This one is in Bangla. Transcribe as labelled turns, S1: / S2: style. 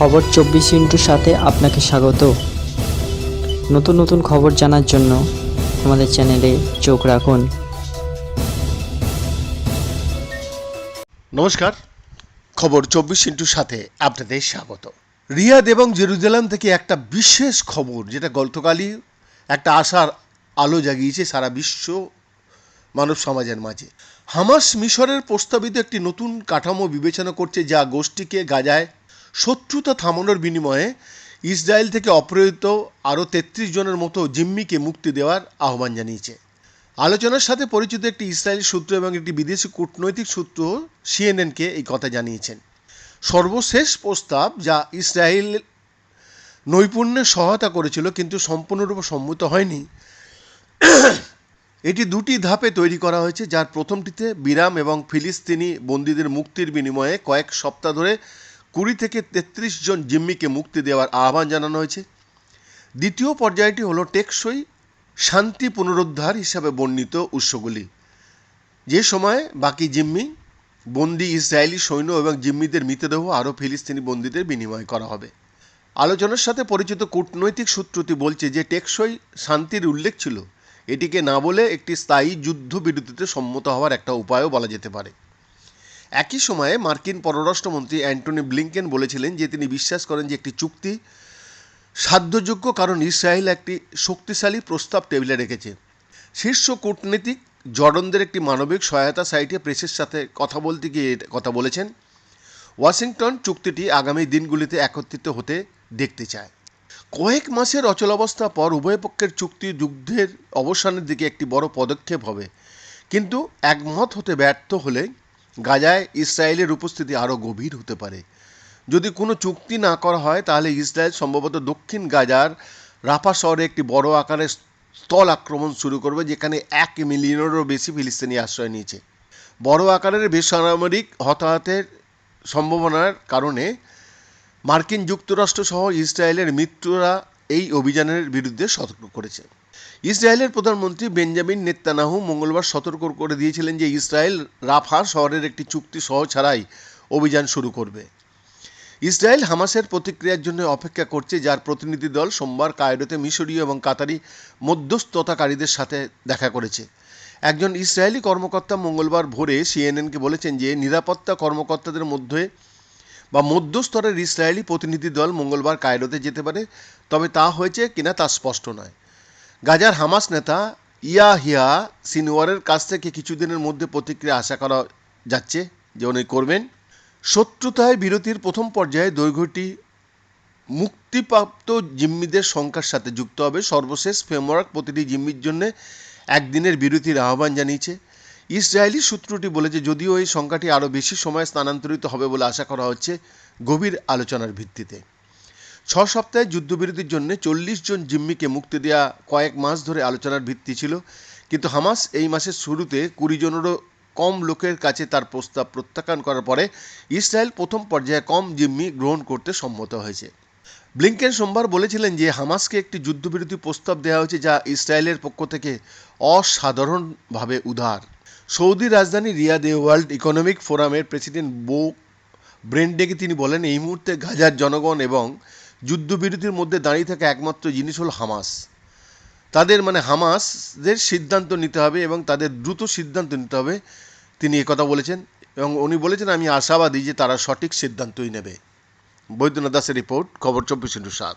S1: খবর চব্বিশ ইন্টুর সাথে আপনাকে স্বাগত। নতুন নতুন খবর জানার জন্য আমাদের চ্যানেলে চোখ রাখুন।
S2: নমস্কার, খবর চব্বিশ ইন্টুর সাথে আপনাদের স্বাগত। রিয়াদ এবং জেরুজালেম থেকে একটা বিশেষ খবর, যেটা গতকালই একটা আশার আলো জাগিয়েছে সারা বিশ্ব মানব সমাজের মাঝে। হামাস মিশরের প্রস্তাবিত একটি নতুন কাঠামো বিবেচনা করছে, যা গোষ্ঠীকে গাজায় শত্রুতা থামানোর বিনিময়ে ইসরায়েল থেকে অপহৃত আরও তেত্রিশ জনের মতো জিম্মিকে মুক্তি দেওয়ার আহ্বান জানিয়েছে। আলোচনার সাথে পরিচিত একটি ইসরায়েলি সূত্র এবং একটি বিদেশি কূটনৈতিক সূত্র সিএনএনকে এই কথা জানিয়েছেন। সর্বশেষ প্রস্তাব যা ইসরায়েল নৈপুণ্যে সহায়তা করেছিল কিন্তু সম্পূর্ণরূপে সম্মত হয়নি। এটি দুটি ধাপে তৈরি করা হয়েছে, যার প্রথমটিতে বিরাম এবং ফিলিস্তিনি বন্দীদের মুক্তির বিনিময়ে কয়েক সপ্তাহ ধরে কুড়ি থেকে তেত্রিশ জন জিম্মিকে মুক্তি দেওয়ার আহ্বান জানানো হয়েছে। দ্বিতীয় পর্যায়টি হলো টেকসই শান্তি পুনরুদ্ধার হিসাবে বর্ণিত উৎসগুলি। যে সময় বাকি জিম্মি, বন্দি ইসরায়েলি সৈন্য এবং জিম্মিদের মৃতদেহ আরও ফিলিস্তিনি বন্দীদের বিনিময় করা হবে। আলোচনার সাথে পরিচিত কূটনৈতিক সূত্রটি বলছে যে টেকসই শান্তির উল্লেখ ছিল। এটিকে না বলে একটি স্থায়ী যুদ্ধবিরতিতে সম্মত হওয়ার একটা উপায়ও বলা যেতে পারে। একই সময়ে মার্কিন পররাষ্ট্রমন্ত্রী অ্যান্টনি ব্লিংকেন বলেছিলেন যে তিনি বিশ্বাস করেন যে একটি চুক্তি সাধ্যযোগ্য, কারণ ইসরায়েল একটি শক্তিশালী প্রস্তাব টেবিলে রেখেছে। শীর্ষ কূটনীতিক জর্ডনদের একটি মানবিক সহায়তা সাইটে প্রেসের সাথে কথা বলতে গিয়ে কথা বলেছেন। ওয়াশিংটন চুক্তিটি আগামী দিনগুলিতে একত্রিত হতে দেখতে চায়। কয়েক মাসের অচলাবস্থা পর উভয় পক্ষের চুক্তি যুদ্ধের অবসানের দিকে একটি বড় পদক্ষেপ হবে। কিন্তু একমত হতে ব্যর্থ হলে গাজায় ইসরায়েলের উপস্থিতি আরও গভীর হতে পারে। যদি কোনো চুক্তি না করা হয়, তাহলে ইসরায়েল সম্ভবত দক্ষিণ গাজার রাফা শহরে একটি বড় আকারের স্থল আক্রমণ শুরু করবে, যেখানে এক মিলিয়নেরও বেশি ফিলিস্তিনি আশ্রয় নিয়েছে। বড় আকারের বেসামরিক হতাহতের সম্ভাবনার কারণে মার্কিন যুক্তরাষ্ট্র সহ ইসরায়েলের মিত্ররা এই অভিযানের বিরুদ্ধে সতর্ক করেছে। ইসরায়েলের প্রধানমন্ত্রী বেঞ্জামিন নেত্তানাহু মঙ্গলবার সতর্ক করে দিয়েছিলেন যে ইসরায়েল রাফা শহরের একটি চুক্তি সহ ছাড়াই অভিযান শুরু করবে। ইসরায়েল হামাসের প্রতিক্রিয়ার জন্য অপেক্ষা করছে, যার প্রতিনিধি দল সোমবার কায়রোতে মিশরীয় এবং কাতারি মধ্যস্থতাকারীদের সাথে দেখা করেছে। একজন ইসরায়েলি কর্মকর্তা মঙ্গলবার ভোরে সিএনএনকে বলেছেন যে নিরাপত্তা কর্মকর্তাদের মধ্যে বা মধ্যস্তরের ইসরায়েলি প্রতিনিধি দল মঙ্গলবার কায়রোতে যেতে পারে, তবে তা হয়েছে কিনা তা স্পষ্ট নয়। গাজার হামাস নেতা ইয়াহিয়া সিনওয়ারের কাছ থেকে কিছুদিনের মধ্যে প্রতিক্রিয়া আশা করা যাচ্ছে যে উনি করবেন। শত্রুতায় বিরতির প্রথম পর্যায়ে দৈর্ঘ্যটি মুক্তিপ্রাপ্ত জিম্মিদের সংখ্যার সাথে যুক্ত হবে। সর্বশেষ ফ্রেমওয়ার্ক প্রতিটি জিম্মির জন্য একদিনের বিরতির আহ্বান জানিয়েছে। ইসরায়েলি সূত্রটি বলেছে, যদিও এই সংখ্যাটি আরও বেশি সময় স্থানান্তরিত হবে বলে আশা করা হচ্ছে গভীর আলোচনার ভিত্তিতে। ছ সপ্তাহে যুদ্ধবিরতির জন্য চল্লিশ জন জিম্মিকে মুক্তি দেওয়া কয়েক মাস ধরে আলোচনার ভিত্তি ছিল। কিন্তু হামাস এই মাসের শুরুতে কুড়ি জনেরও কম লোকের কাছে তার প্রস্তাব প্রত্যাখ্যান করার পরে ইসরায়েল প্রথম পর্যায়ে কম জিম্মি গ্রহণ করতে সম্মত হয়েছে। ব্লিংকেন সোমবার বলেছিলেন যে হামাসকে একটি যুদ্ধবিরতি প্রস্তাব দেওয়া হয়েছে যা ইসরায়েলের পক্ষ থেকে অসাধারণভাবে উদার। সৌদি রাজধানী রিয়াদে ওয়ার্ল্ড ইকোনমিক ফোরামের প্রেসিডেন্ট বো ব্রেন্ডেকে তিনি বলেন, এই মুহূর্তে গাজার জনগণ এবং যুদ্ধবিরতির মধ্যে দাঁড়িয়ে থাকা একমাত্র জিনিস হল হামাস। তাদের মানে হামাসদের সিদ্ধান্ত নিতে হবে এবং তাদের দ্রুত সিদ্ধান্ত নিতে হবে। তিনি একথা বলেছেন এবং উনি বলেছেন, আমি আশাবাদী যে তারা সঠিক সিদ্ধান্তই নেবে। বৈদ্যনাথ দাসের রিপোর্ট, খবর চব্বিশ ইন্টু সাত।